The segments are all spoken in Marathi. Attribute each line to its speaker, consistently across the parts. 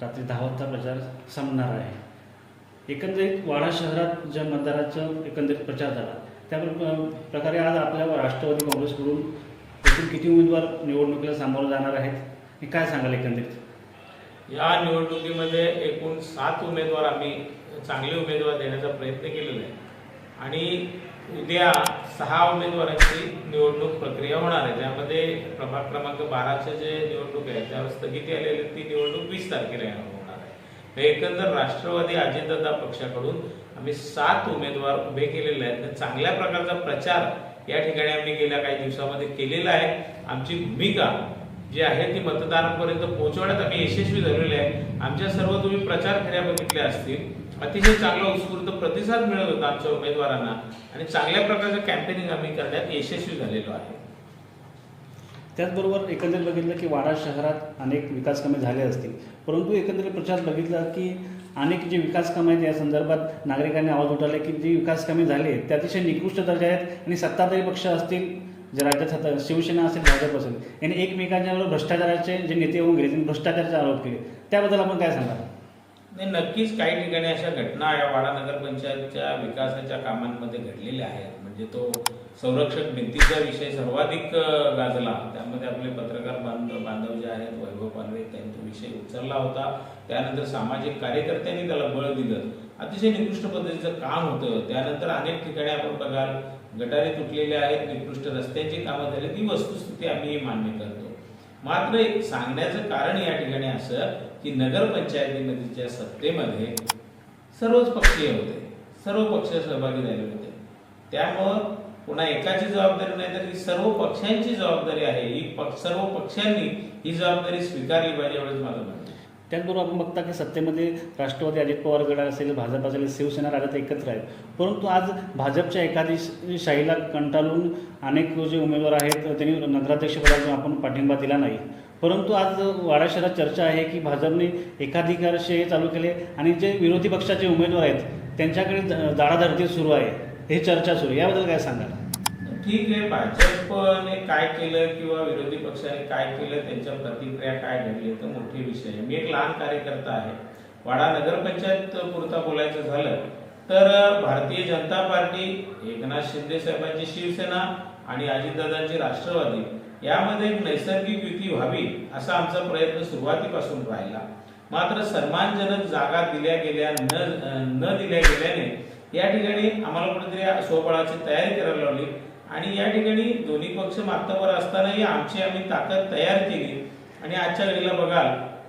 Speaker 1: रात्री दहा वाजता प्रचार संपणार आहे. एकंदरीत वाडा शहरात ज्या मतदाराचं एकंदरीत प्रचार झाला त्या प्रकारे आज आपल्या राष्ट्रवादी काँग्रेसकडून एकूण किती उमेदवार निवडणुकीला सामोरं जाणार आहेत? हे काय सांगाल एकंदरीत?
Speaker 2: या निवडणुकीमध्ये एकूण सात उमेदवार आम्ही चांगले उमेदवार देण्याचा प्रयत्न केलेला आहे. आणि उद्या सहा उमेदवारांची निवडणूक प्रक्रिया होणार आहे. त्यामध्ये प्रभाग क्रमांक बाराचे जे निवडणूक आहे त्यावर स्थगिती आलेली ती निवडणूक वीस तारखेला होणार आहे. तर एकंदर राष्ट्रवादी अजितदादा पक्षाकडून आम्ही सात उमेदवार उभे केलेले आहेत. चांगल्या प्रकारचा प्रचार या ठिकाणी आम्ही गेल्या काही दिवसामध्ये केलेला आहे. आमची भूमिका जी आहे ती मतदारांपर्यंत पोहोचवण्यात आम्ही यशस्वी झालेले आहे. आमच्या सर्व तुम्ही प्रचार फेऱ्या बघितल्या असतील. अतिशय चांगला उत्स्फूर्त प्रतिसाद मिळत होता आमच्या उमेदवारांना. आणि चांगल्या प्रकारचं कॅम्पेनिंग आम्ही करण्यात यशस्वी झालेलो आहे.
Speaker 1: त्याचबरोबर एकंदरीत बघितलं की वाडा शहरात अनेक विकास कामे झाले असतील. परंतु एकंदरीत प्रचार बघितला की अनेक जे विकास कामं आहेत या संदर्भात नागरिकांनी आवाज उठवला की जी विकास कामे झाली आहेत ते अतिशय निकृष्ट दर्जा आहेत आणि सत्ताधारी पक्ष असतील जे राज्यात सत्ता शिवसेना असेल भाजप असेल यांनी एकमेकांच्यावर भ्रष्टाचाराचे जे नेते होऊन गेले त्यांनी भ्रष्टाचाराचे आरोप केले. त्याबद्दल आपण काय सांगाल?
Speaker 2: नाही नक्कीच काही ठिकाणी अशा घटना या वाडा नगरपंचायतच्या विकासाच्या कामांमध्ये घडलेल्या आहेत. म्हणजे तो संरक्षक भिंतीचा विषय सर्वाधिक गाजला. त्यामध्ये आपले पत्रकार बांधव बांधव जे आहेत वैभव पालवे त्यांनी तो विषय उचलला होता. त्यानंतर सामाजिक कार्यकर्त्यांनी त्याला बळ दिलं. अतिशय निकृष्ट पद्धतीचं काम होतं. त्यानंतर अनेक ठिकाणी आपण बघाल गटारे तुटलेले आहेत निकृष्ट रस्त्यांची कामं झाली ती वस्तुस्थिती आम्ही मान्य करतो. मात्र एक सांगण्याचं कारण या ठिकाणी असं की नगरपंचायतीमध्येच्या सत्तेमध्ये सर्वच पक्षीय होते. सर्व पक्ष सहभागी झाले होते. त्यामुळं पुन्हा एकाची जबाबदारी नाही तर ही सर्व पक्षांची जबाबदारी आहे. ही पक्ष सर्व पक्षांनी ही जबाबदारी स्वीकारली पाहिजे एवढंच माझं म्हणणं
Speaker 1: त्याचबरोबर आपण बघता की सत्तेमध्ये राष्ट्रवादी अजित पवार गट असेल भाजप असेल शिवसेना राज्यात एकत्र आहेत. परंतु आज भाजपच्या एखादी शाहीला कंटाळून अनेक जे उमेदवार आहेत त्यांनी नगराध्यक्षपदाचा आपण पाठिंबा दिला नाही. परंतु आज वाडा शहरात चर्चा आहे की भाजपने एकाधिकारशे चालू केले आणि जे विरोधी पक्षाचे उमेदवार आहेत त्यांच्याकडे ज- सुरू आहे. हे चर्चा सुरू आहे. याबद्दल काय सांगाल?
Speaker 2: ठीक आहे. भाजपने काय केलं किंवा विरोधी पक्षाने काय केलं त्यांच्या प्रतिक्रिया काय घडली तर मोठी विषय आहे. मी एक लहान कार्यकर्ता आहे. वाडा नगरपंचायत पुरता बोलायचं झालं तर भारतीय जनता पार्टी एकनाथ शिंदे साहेबांची शिवसेना आणि अजितदादांची राष्ट्रवादी. यामध्ये एक नैसर्गिक युती व्हावी असा आमचा प्रयत्न सुरुवातीपासून राहिला. मात्र सन्मानजनक जागा दिल्या गेल्या न न दिल्या गेल्याने या ठिकाणी आम्हाला कुठेतरी स्वबळाची तयारी करायला लावली. आणि या ठिकाणी दोन्ही पक्ष मागतावर असतानाही आमची आम्ही ताकद तयार केली. आणि आजच्या घडीला बघाल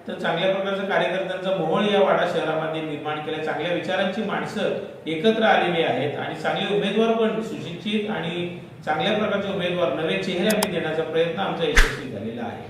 Speaker 2: तर चांगल्या प्रकारचा कार्यकर्त्यांचा मोहळ या वाडा शहरामध्ये निर्माण केला. चांगल्या विचारांची माणसं एकत्र आलेली आहेत. आणि चांगले उमेदवार पण सुशिक्षित आणि चांगल्या प्रकारचे उमेदवार नवे चेहरे आम्ही देण्याचा प्रयत्न आमचा यशस्वी झालेला आहे.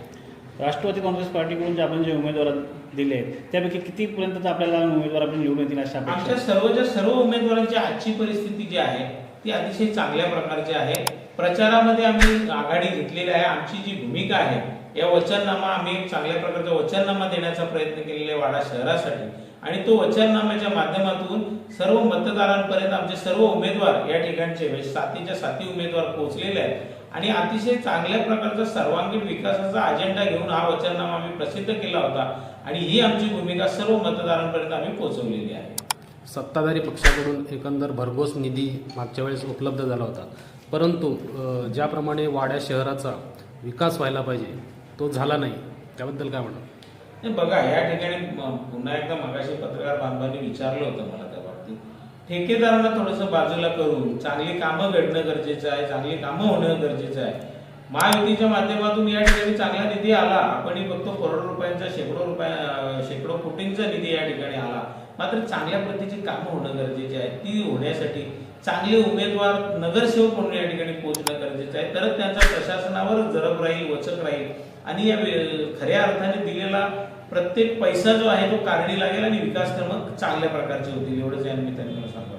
Speaker 1: राष्ट्रवादी काँग्रेस पार्टीकडून जे आपण जे उमेदवार दिले आहेत त्यापैकी कितीपर्यंत आपल्याला उमेदवार आपण निवडून येतील अशा
Speaker 2: आमच्या सर्वच्या सर्व उमेदवारांची आजची परिस्थिती जी आहे ती अतिशय चांगल्या प्रकारची आहे. प्रचारामध्ये आम्ही आघाडी घेतलेली आहे. आमची जी भूमिका आहे या वचननामा आम्ही चांगल्या प्रकारचा वचननामा देण्याचा प्रयत्न केलेला आहे वाडा शहरासाठी. आणि तो वचननाम्याच्या माध्यमातून सर्व मतदारांपर्यंत आमचे सर्व उमेदवार या ठिकाणचे म्हणजे सातीच्या साती उमेदवार पोहोचलेले आहेत. आणि अतिशय चांगल्या प्रकारचा सर्वांगीण विकासाचा अजेंडा घेऊन हा वचननामा आम्ही प्रसिद्ध केला होता. आणि ही आमची भूमिका सर्व मतदारांपर्यंत आम्ही पोहोचवलेली आहे.
Speaker 3: सत्ताधारी पक्षाकडून एकंदर भरघोस निधी मागच्या वेळेस उपलब्ध झाला होता. परंतु ज्याप्रमाणे वाड्या शहराचा विकास व्हायला पाहिजे तो झाला नाही. त्याबद्दल काय म्हणा
Speaker 2: बघा या ठिकाणी पुन्हा एकदा मगाशी पत्रकार बांधवांनी विचारलं होतं मला त्या बाबतीत. ठेकेदारांना थोडंसं बाजूला करून चांगली कामं घडणं गरजेचं आहे चांगली कामं होणं गरजेचं आहे. महायुतीच्या माध्यमातून या ठिकाणी चांगला निधी आला. आपण बघतो करोड रुपयांचा शेकडो रुपया शेकडो कोटींचा निधी या ठिकाणी आला. मात्र चांगल्या प्रतीची कामं होणं गरजेचे आहे. ती होण्यासाठी चांगले उमेदवार नगरसेवक म्हणून या ठिकाणी पोहोचणं गरजेचं आहे. तरच त्यांचा प्रशासनावर जरब राहील वचक राहील. आणि या वे- खऱ्या अर्थाने दिलेला प्रत्येक पैसा जो आहे तो कारणी लागेल आणि विकास कामं चांगल्या प्रकारचे होतील. एवढंच या निमित्ताने मला सांगतो